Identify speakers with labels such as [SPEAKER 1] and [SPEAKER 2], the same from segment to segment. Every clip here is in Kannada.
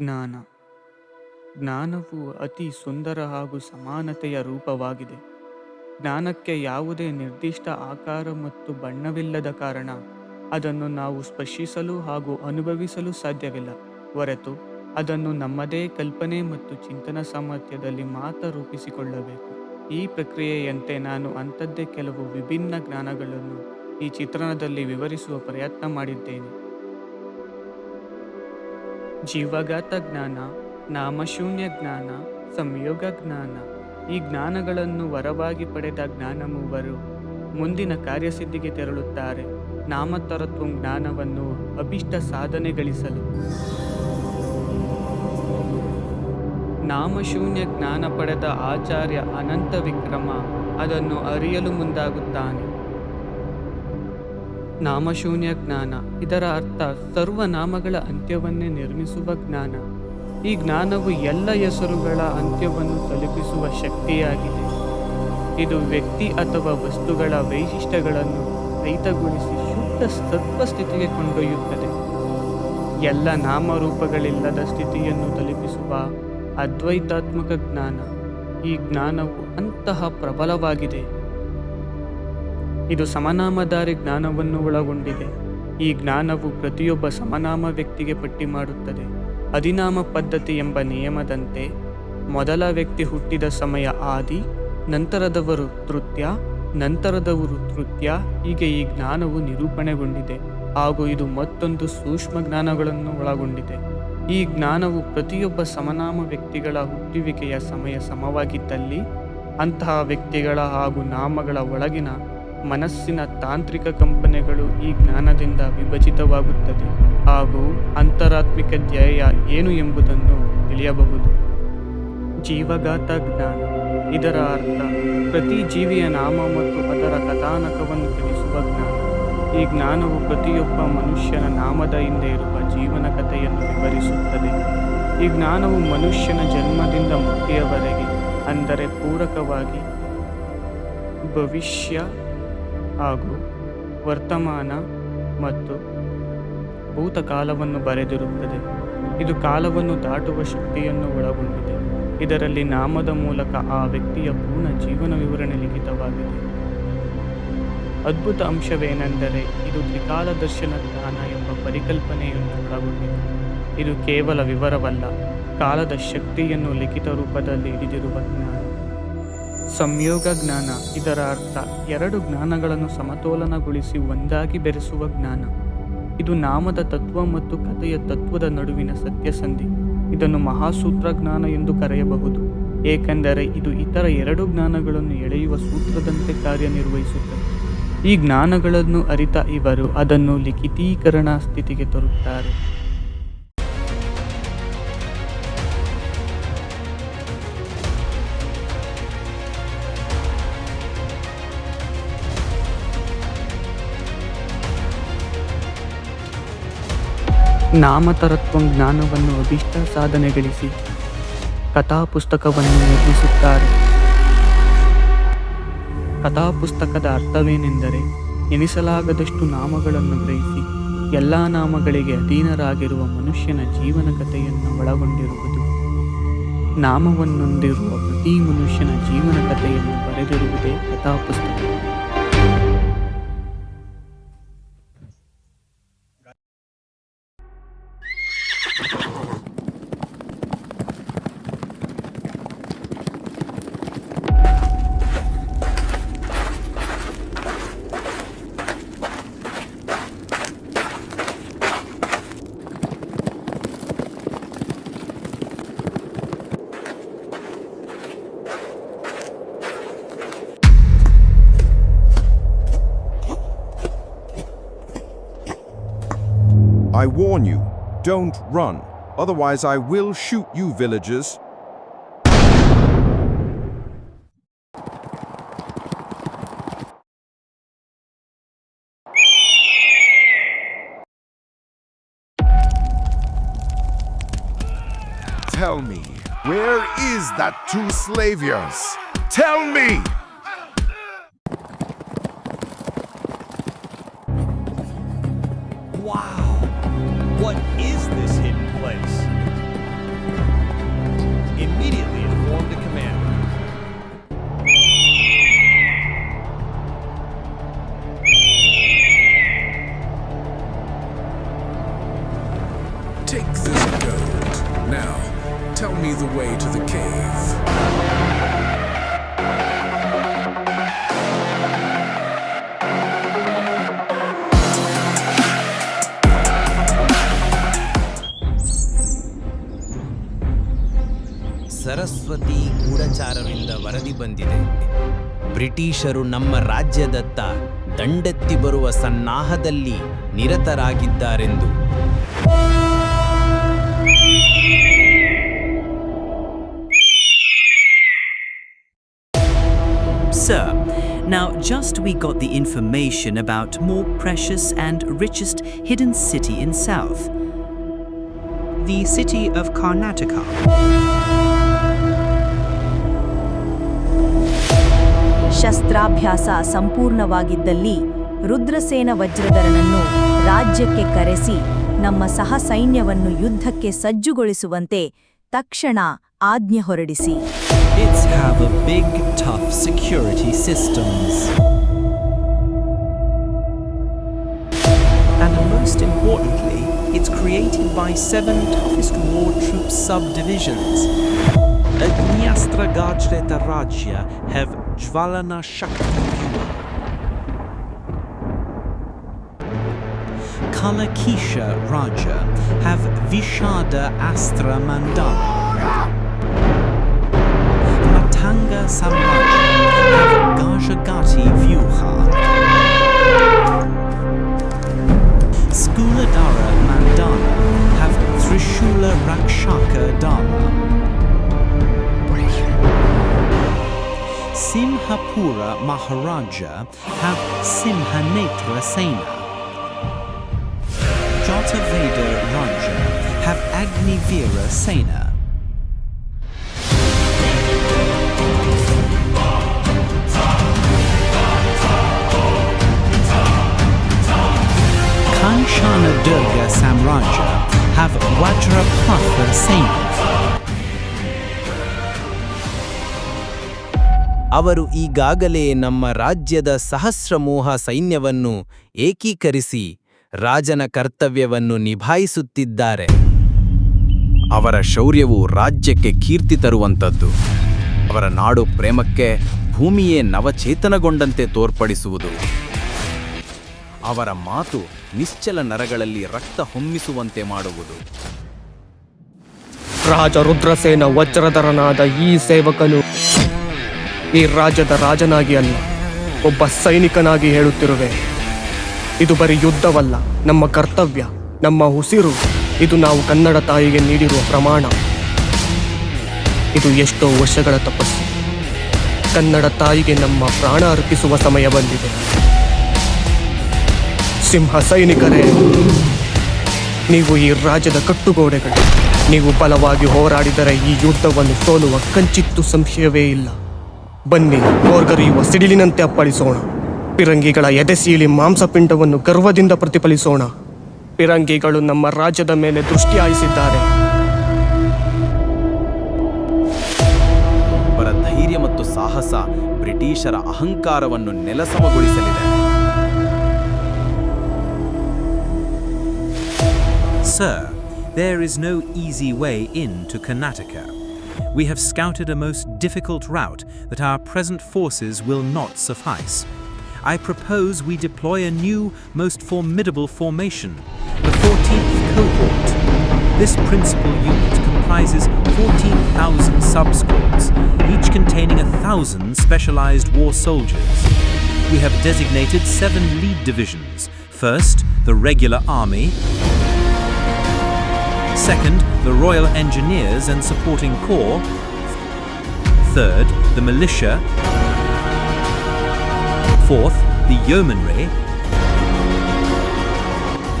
[SPEAKER 1] ಜ್ಞಾನ. ಜ್ಞಾನವು ಅತಿ ಸುಂದರ ಹಾಗೂ ಸಮಾನತೆಯ ರೂಪವಾಗಿದೆ. ಜ್ಞಾನಕ್ಕೆ ಯಾವುದೇ ನಿರ್ದಿಷ್ಟ ಆಕಾರ ಮತ್ತು ಬಣ್ಣವಿಲ್ಲದ ಕಾರಣ ಅದನ್ನು ನಾವು ಸ್ಪರ್ಶಿಸಲು ಹಾಗೂ ಅನುಭವಿಸಲು ಸಾಧ್ಯವಿಲ್ಲ. ಹೊರತು ಅದನ್ನು ನಮ್ಮದೇ ಕಲ್ಪನೆ ಮತ್ತು ಚಿಂತನ ಸಾಮರ್ಥ್ಯದಲ್ಲಿ ಮಾತ್ರ ರೂಪಿಸಿಕೊಳ್ಳಬೇಕು. ಈ ಪ್ರಕ್ರಿಯೆಯಂತೆ ನಾನು ಅಂಥದ್ದೇ ಕೆಲವು ವಿಭಿನ್ನ ಜ್ಞಾನಗಳನ್ನು ಈ ಚಿತ್ರಣದಲ್ಲಿ ವಿವರಿಸುವ ಪ್ರಯತ್ನ ಮಾಡಿದ್ದೇನೆ. ಜೀವಘಾತ ಜ್ಞಾನ ನಾಮಶೂನ್ಯ ಜ್ಞಾನ ಸಂಯೋಗ ಜ್ಞಾನ ಈ ಜ್ಞಾನಗಳನ್ನು ವರವಾಗಿ ಪಡೆದ ಜ್ಞಾನ ಮೂವರು ಮುಂದಿನ ಕಾರ್ಯಸಿದ್ಧಿಗೆ ತೆರಳುತ್ತಾರೆ. ನಾಮತರತ್ವ ಜ್ಞಾನವನ್ನು ಅಭಿಷ್ಟ ಸಾಧನೆಗಳಿಸಲು. ನಾಮಶೂನ್ಯ ಜ್ಞಾನ ಪಡೆದ ಆಚಾರ್ಯ ಅನಂತ ವಿಕ್ರಮ ಅದನ್ನು ಅರಿಯಲು ಮುಂದಾಗುತ್ತಾನೆ. ನಾಮಶೂನ್ಯ ಜ್ಞಾನ. ಇದರ ಅರ್ಥ ಸರ್ವನಾಮಗಳ ಅಂತ್ಯವನ್ನೇ ನಿರ್ಮಿಸುವ ಜ್ಞಾನ. ಈ ಜ್ಞಾನವು ಎಲ್ಲ ಹೆಸರುಗಳ ಅಂತ್ಯವನ್ನು ತಲುಪಿಸುವ ಶಕ್ತಿಯಾಗಿದೆ. ಇದು ವ್ಯಕ್ತಿ ಅಥವಾ ವಸ್ತುಗಳ ವೈಶಿಷ್ಟ್ಯಗಳನ್ನು ರೈತಗೊಳಿಸಿ ಶುದ್ಧ ಸತ್ವ ಸ್ಥಿತಿಗೆ ಕೊಂಡೊಯ್ಯುತ್ತದೆ. ಎಲ್ಲ ನಾಮರೂಪಗಳಿಲ್ಲದ ಸ್ಥಿತಿಯನ್ನು ತಲುಪಿಸುವ ಅದ್ವೈತಾತ್ಮಕ ಜ್ಞಾನ. ಈ ಜ್ಞಾನವು ಅಂತಹ ಪ್ರಬಲವಾಗಿದೆ. ಇದು ಸಮನಾಮಧಾರಿ ಜ್ಞಾನವನ್ನು ಒಳಗೊಂಡಿದೆ. ಈ ಜ್ಞಾನವು ಪ್ರತಿಯೊಬ್ಬ ಸಮನಾಮ ವ್ಯಕ್ತಿಗೆ ಪಟ್ಟಿ ಮಾಡುತ್ತದೆ. ಅಧಿನಾಮ ಪದ್ಧತಿ ಎಂಬ ನಿಯಮದಂತೆ ಮೊದಲ ವ್ಯಕ್ತಿ ಹುಟ್ಟಿದ ಸಮಯ ಆದಿ, ನಂತರದವರು ತೃತ್ಯ ನಂತರದವರು ತೃತ್ಯ, ಹೀಗೆ ಈ ಜ್ಞಾನವು ನಿರೂಪಣೆಗೊಂಡಿದೆ. ಹಾಗೂ ಇದು ಮತ್ತೊಂದು ಸೂಕ್ಷ್ಮ ಜ್ಞಾನಗಳನ್ನು ಒಳಗೊಂಡಿದೆ. ಈ ಜ್ಞಾನವು ಪ್ರತಿಯೊಬ್ಬ ಸಮನಾಮ ವ್ಯಕ್ತಿಗಳ ಹುಟ್ಟುವಿಕೆಯ ಸಮಯ ಸಮವಾಗಿದ್ದಲ್ಲಿ ಅಂತಹ ವ್ಯಕ್ತಿಗಳ ಹಾಗೂ ನಾಮಗಳ ಒಳಗಿನ ಮನಸ್ಸಿನ ತಾಂತ್ರಿಕ ಕಂಪನೆಗಳು ಈ ಜ್ಞಾನದಿಂದ ವಿಭಜಿತವಾಗುತ್ತದೆ ಹಾಗೂ ಅಂತರಾತ್ಮಿಕ ಧ್ಯೇಯ ಏನು ಎಂಬುದನ್ನು ತಿಳಿಯಬಹುದು. ಜೀವಗಾತ ಜ್ಞಾನ. ಇದರ ಅರ್ಥ, ಪ್ರತಿ ಜೀವಿಯ ನಾಮ ಮತ್ತು ಅದರ ಕಥಾನಕವನ್ನು ತಿಳಿಸುವ ಜ್ಞಾನ. ಈ ಜ್ಞಾನವು ಪ್ರತಿಯೊಬ್ಬ ಮನುಷ್ಯನ ನಾಮದ ಹಿಂದೆ ಇರುವ ಜೀವನ ಕಥೆಯನ್ನು ವಿವರಿಸುತ್ತದೆ. ಈ ಜ್ಞಾನವು ಮನುಷ್ಯನ ಜನ್ಮದಿಂದ ಮುಕ್ತಿಯವರೆಗೆ, ಅಂದರೆ ಪೂರಕವಾಗಿ, ಭವಿಷ್ಯ ಹಾಗೂ ವರ್ತಮಾನ ಮತ್ತು ಭೂತಕಾಲವನ್ನು ಬರೆದಿರುತ್ತದೆ. ಇದು ಕಾಲವನ್ನು ದಾಟುವ ಶಕ್ತಿಯನ್ನು ಒಳಗೊಂಡಿದೆ. ಇದರಲ್ಲಿ ನಾಮದ ಮೂಲಕ ಆ ವ್ಯಕ್ತಿಯ ಪೂರ್ಣ ಜೀವನ ವಿವರಣೆ ಲಿಖಿತವಾಗಿದೆ. ಅದ್ಭುತ ಅಂಶವೇನೆಂದರೆ ಇದು ತ್ರಿಕಾಲ ದರ್ಶನ ಜ್ಞಾನ ಎಂಬ ಪರಿಕಲ್ಪನೆಯನ್ನು ಒಳಗೊಂಡಿದೆ. ಇದು ಕೇವಲ ವಿವರವಲ್ಲ, ಕಾಲದ ಶಕ್ತಿಯನ್ನು ಲಿಖಿತ ರೂಪದಲ್ಲಿ ಹಿಡಿದಿರುವ ಜ್ಞಾನ. ಸಂಯೋಗ ಜ್ಞಾನ ಇದರ ಅರ್ಥ ಎರಡು ಜ್ಞಾನಗಳನ್ನು ಸಮತೋಲನಗೊಳಿಸಿ ಒಂದಾಗಿ ಬೆರೆಸುವ ಜ್ಞಾನ. ಇದು ನಾಮದ ತತ್ವ ಮತ್ತು ಕಥೆಯ ತತ್ವದ ನಡುವಿನ ಸತ್ಯಸಂಧಿ. ಇದನ್ನು ಮಹಾಸೂತ್ರ ಜ್ಞಾನ ಎಂದು ಕರೆಯಬಹುದು. ಏಕೆಂದರೆ ಇದು ಇತರ ಎರಡು ಜ್ಞಾನಗಳನ್ನು ಎಳೆಯುವ ಸೂತ್ರದಂತೆ ಕಾರ್ಯನಿರ್ವಹಿಸುತ್ತದೆ. ಈ ಜ್ಞಾನಗಳನ್ನು ಅರಿತ ಇವರು ಅದನ್ನು ಲಿಖಿತೀಕರಣ ಸ್ಥಿತಿಗೆ ತರುತ್ತಾರೆ. ನಾಮತರತ್ವ ಜ್ಞಾನವನ್ನು ಅಭಿಷ್ಟ ಸಾಧನೆಗಳಿಸಿ ಕಥಾಪುಸ್ತಕವನ್ನು ನಿರ್ಮಿಸುತ್ತಾರೆ. ಕಥಾಪುಸ್ತಕದ ಅರ್ಥವೇನೆಂದರೆ ಎನಿಸಲಾಗದಷ್ಟು ನಾಮಗಳನ್ನು ಗ್ರಹಿಸಿ ಎಲ್ಲ ನಾಮಗಳಿಗೆ ಅಧೀನರಾಗಿರುವ ಮನುಷ್ಯನ ಜೀವನ ಕಥೆಯನ್ನು ಒಳಗೊಂಡಿರುವುದು. ನಾಮವನ್ನೊಂದಿರುವ ಪ್ರತಿ ಮನುಷ್ಯನ ಜೀವನ ಕಥೆಯನ್ನು ಬರೆದಿರುವುದೇ ಕಥಾಪುಸ್ತಕ.
[SPEAKER 2] I warn you, don't run. Otherwise, I will shoot you, villagers. Tell me, where is that two slaviers? Tell me!
[SPEAKER 3] is this hidden place? Immediately informed the commander. Take this gold. Now, tell me the way to the cave.
[SPEAKER 4] Saraswati ಗೂಢಚಾರರಿಂದ ವರದಿ ಬಂದಿದೆ. ಬ್ರಿಟಿಷರು ನಮ್ಮ ರಾಜ್ಯದತ್ತ ದಂಡೆತ್ತಿ ಬರುವ ಸನ್ನಾಹದಲ್ಲಿ ನಿರತರಾಗಿದ್ದಾರೆಂದು.
[SPEAKER 5] ಸರ್ ನಾವು just we got the information about more precious and richest hidden city in south the city of Karnataka
[SPEAKER 6] ಶಸ್ತ್ರಾಭ್ಯಾಸ ಸಂಪೂರ್ಣವಾಗಿದ್ದಲ್ಲಿ ರುದ್ರಸೇನ ವಜ್ರಧರನನ್ನು ರಾಜ್ಯಕ್ಕೆ ಕರೆಸಿ ನಮ್ಮ ಸಹ ಸೈನ್ಯವನ್ನು ಯುದ್ಧಕ್ಕೆ ಸಜ್ಜುಗೊಳಿಸುವಂತೆ ತಕ್ಷಣ ಆಜ್ಞೆ ಹೊರಡಿಸಿ
[SPEAKER 7] most importantly, it's created by seven toughest war troop subdivisions. Gajreta Rajya have Jvalana Shakti. Kalakisha Raja have Vishada Astra Mandala. Matanga Samraja have Gajagati Vyuha. Skuladara Mandana have Trishula Rakshaka Dala. Simhapura Maharaja have Simhanetra Sena. Jataveda Raja have Agnivira Sena. Kanchana Durga Samraja have Vajrapatha Sena.
[SPEAKER 4] ಅವರು ಈಗಾಗಲೇ ನಮ್ಮ ರಾಜ್ಯದ ಸಹಸ್ರಮೋಹ ಸೈನ್ಯವನ್ನು ಏಕೀಕರಿಸಿ ರಾಜನ ಕರ್ತವ್ಯವನ್ನು ನಿಭಾಯಿಸುತ್ತಿದ್ದಾರೆ. ಅವರ ಶೌರ್ಯವು ರಾಜ್ಯಕ್ಕೆ ಕೀರ್ತಿ ತರುವಂಥದ್ದು. ಅವರ ನಾಡು ಪ್ರೇಮಕ್ಕೆ ಭೂಮಿಯೇ ನವಚೇತನಗೊಂಡಂತೆ ತೋರ್ಪಡಿಸುವುದು. ಅವರ ಮಾತು ನಿಶ್ಚಲ ನರಗಳಲ್ಲಿ ರಕ್ತ ಹೊಮ್ಮಿಸುವಂತೆ ಮಾಡುವುದು.
[SPEAKER 8] ರಾಜ ರುದ್ರಸೇನ ವಜ್ರಧರನಾದ ಈ ಸೇವಕನು ಈ ರಾಜ್ಯದ ರಾಜನಾಗಿ ಅಲ್ಲ, ಒಬ್ಬ ಸೈನಿಕನಾಗಿ ಹೇಳುತ್ತಿರುವೆ. ಇದು ಬರೀ ಯುದ್ಧವಲ್ಲ, ನಮ್ಮ ಕರ್ತವ್ಯ, ನಮ್ಮ ಉಸಿರು. ಇದು ನಾವು ಕನ್ನಡ ತಾಯಿಗೆ ನೀಡಿರುವ ಪ್ರಮಾಣ. ಇದು ಎಷ್ಟೋ ವರ್ಷಗಳ ತಪಸ್ಸು. ಕನ್ನಡ ತಾಯಿಗೆ ನಮ್ಮ ಪ್ರಾಣ ಅರ್ಪಿಸುವ ಸಮಯ ಬಂದಿದೆ. ಸಿಂಹ ಸೈನಿಕರೇ, ನೀವು ಈ ರಾಜ್ಯದ ಕಟ್ಟುಗೋಡೆಗಳು, ನೀವು ಬಲವಾಗಿ ಹೋರಾಡಿದರೆ ಈ ಯುದ್ಧವನ್ನು ಸೋಲುವ ಕಂಚಿತ್ತು ಸಂಶಯವೇ ಇಲ್ಲ. ಬನ್ನಿ ಗೋರ್ಗರಿಯುವ ಸಿಡಿಲಿನಂತೆ ಅಪ್ಪಳಿಸೋಣ. ಪಿರಂಗಿಗಳ ಎದೆಸೀಳಿ ಮಾಂಸಪಿಂಡವನ್ನು ಗರ್ವದಿಂದ ಪ್ರತಿಫಲಿಸೋಣ. ಪಿರಂಗಿಗಳು ನಮ್ಮ ರಾಜ್ಯದ ಮೇಲೆ ದೃಷ್ಟಿ ಹಾಯಿಸಿದ್ದಾರೆ.
[SPEAKER 4] ಅವರ ಧೈರ್ಯ ಮತ್ತು ಸಾಹಸ ಬ್ರಿಟಿಷರ ಅಹಂಕಾರವನ್ನು ನೆಲಸಮಗೊಳಿಸಲಿದೆ.
[SPEAKER 7] Sir, there is no easy way in to Karnataka. We have scouted a most difficult route that our present forces will not suffice. I propose we deploy a new, most formidable formation, the 14th Cohort. This principal unit comprises 14,000 sub-squads, each containing a thousand specialized war soldiers. We have designated seven lead divisions. First, the regular army, Second, the Royal Engineers and Supporting Corps. Third, the Militia. Fourth, the Yeomanry.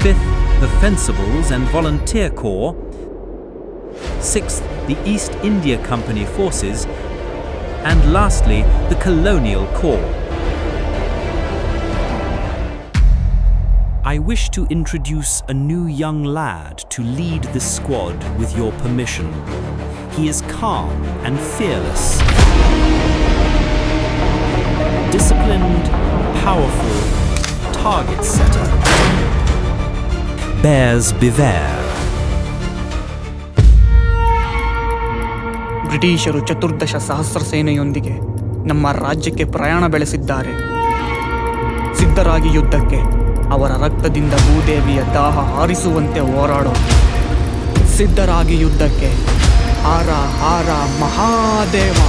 [SPEAKER 7] Fifth, the Fencibles and Volunteer Corps. Sixth, the East India Company forces. And lastly, the Colonial Corps. I wish to introduce a new young lad to lead this squad with your permission. He is calm and fearless, disciplined, powerful, target setter. Bears beware.
[SPEAKER 8] ಬ್ರಿಟಿಷರು ಚತುರ್ದಶ ಸಹಸ್ರ ಸೇನೆಯೊಂದಿಗೆ ನಮ್ಮ ರಾಜ್ಯಕ್ಕೆ ಪ್ರಯಾಣ ಬೆಳೆಸಿದ್ದಾರೆ ಸಿದ್ಧರಾಗಿ ಯುದ್ಧಕ್ಕೆ ಅವರ ರಕ್ತದಿಂದ ಭೂದೇವಿಯ ದಾಹ ಹಾರಿಸುವಂತೆ ಹೋರಾಡೋ ಸಿದ್ಧರಾಗಿ ಯುದ್ಧಕ್ಕೆ ಹಾರ ಹಾರ Mahadeva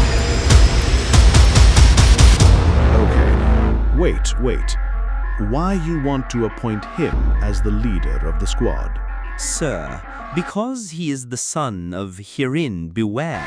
[SPEAKER 9] Okay. Wait, wait. Why you want to appoint him as the leader of the squad?
[SPEAKER 7] Sir, because he is the son of Hirin Beware.